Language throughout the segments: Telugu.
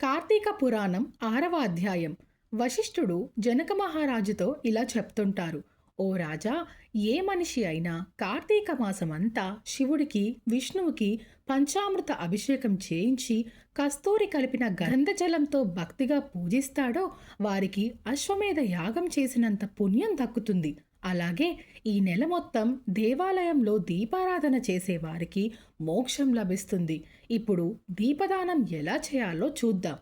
కార్తీక పురాణం ఆరవ అధ్యాయం. వశిష్ఠుడు జనక మహారాజుతో ఇలా చెప్తుంటారు. ఓ రాజా ఏ మనిషి అయినా కార్తీక మాసమంతా శివుడికి విష్ణువుకి పంచామృత అభిషేకం చేయించి కస్తూరి కలిపిన గంధజలంతో భక్తిగా పూజిస్తాడో వారికి అశ్వమేధ యాగం చేసినంత పుణ్యం దక్కుతుంది. అలాగే ఈ నెల మొత్తం దేవాలయంలో దీపారాధన చేసే వారికి మోక్షం లభిస్తుంది. ఇప్పుడు దీపదానం ఎలా చేయాలో చూద్దాం.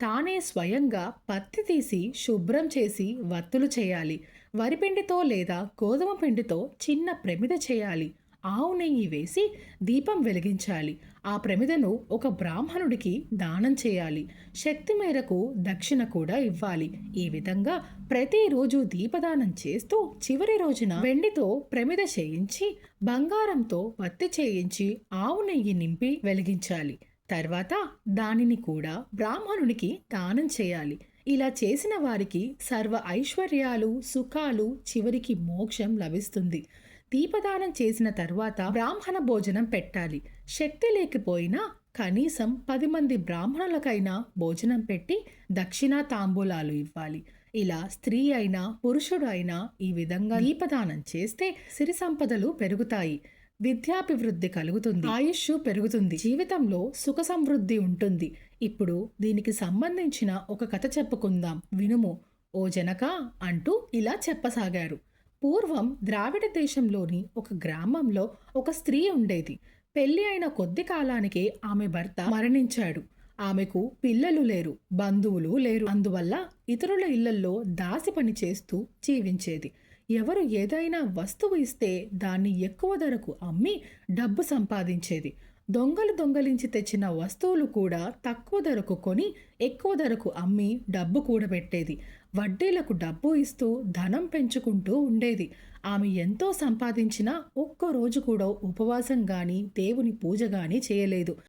తానే స్వయంగా పత్తి తీసి శుభ్రం చేసి వత్తులు చేయాలి. వరిపిండితో లేదా గోధుమ పిండితో చిన్న ప్రమిద చేయాలి. ఆవు నెయ్యి వేసి దీపం వెలిగించాలి. ఆ ప్రమిదను ఒక బ్రాహ్మణుడికి దానం చేయాలి. శక్తి మేరకు దక్షిణ కూడా ఇవ్వాలి. ఈ విధంగా ప్రతిరోజు దీపదానం చేస్తూ చివరి రోజున వెండితో ప్రమిద చేయించి బంగారంతో వత్తి చేయించి ఆవు నెయ్యి నింపి వెలిగించాలి. తర్వాత దానిని కూడా బ్రాహ్మణునికి దానం చేయాలి. ఇలా చేసిన వారికి సర్వ ఐశ్వర్యాలు సుఖాలు చివరికి మోక్షం లభిస్తుంది. దీపదానం చేసిన తర్వాత బ్రాహ్మణ భోజనం పెట్టాలి. శక్తి లేకపోయినా కనీసం పది మంది బ్రాహ్మణులకైనా భోజనం పెట్టి దక్షిణ తాంబూలాలు ఇవ్వాలి. ఇలా స్త్రీ అయినా పురుషుడు అయినా ఈ విధంగా దీపదానం చేస్తే సిరి సంపదలు పెరుగుతాయి. విద్యాభివృద్ధి కలుగుతుంది. ఆయుష్ పెరుగుతుంది. జీవితంలో సుఖ సమృద్ధి ఉంటుంది. ఇప్పుడు దీనికి సంబంధించిన ఒక కథ చెప్పుకుందాం. వినుము. ఓ జనక అంటూ ఇలా చెప్పసాగారు. పూర్వం ద్రావిడ దేశంలోని ఒక గ్రామంలో ఒక స్త్రీ ఉండేది. పెళ్ళి అయిన కొద్ది కాలానికే ఆమె భర్త మరణించాడు. ఆమెకు పిల్లలు లేరు బంధువులు లేరు. అందువల్ల ఇతరుల ఇళ్ళల్లో దాసి పని చేస్తూ జీవించేది. ఎవరు ఏదైనా వస్తువు ఇస్తే దాన్ని ఎక్కువ ధరకు అమ్మి డబ్బు సంపాదించేది. దొంగలు దొంగలించి తెచ్చిన వస్తువులు కూడా తక్కువ ధరకు కొని ఎక్కువ ధరకు అమ్మి డబ్బు కూడబెట్టేది. వడ్డీలకు డబ్బు ఇస్తూ ధనం పెంచుకుంటూ ఉండేది. ఆమె ఎంతో సంపాదించినా ఒక్క రోజు కూడా ఉపవాసం గాని దేవుని పూజ గాని చేయలేదు.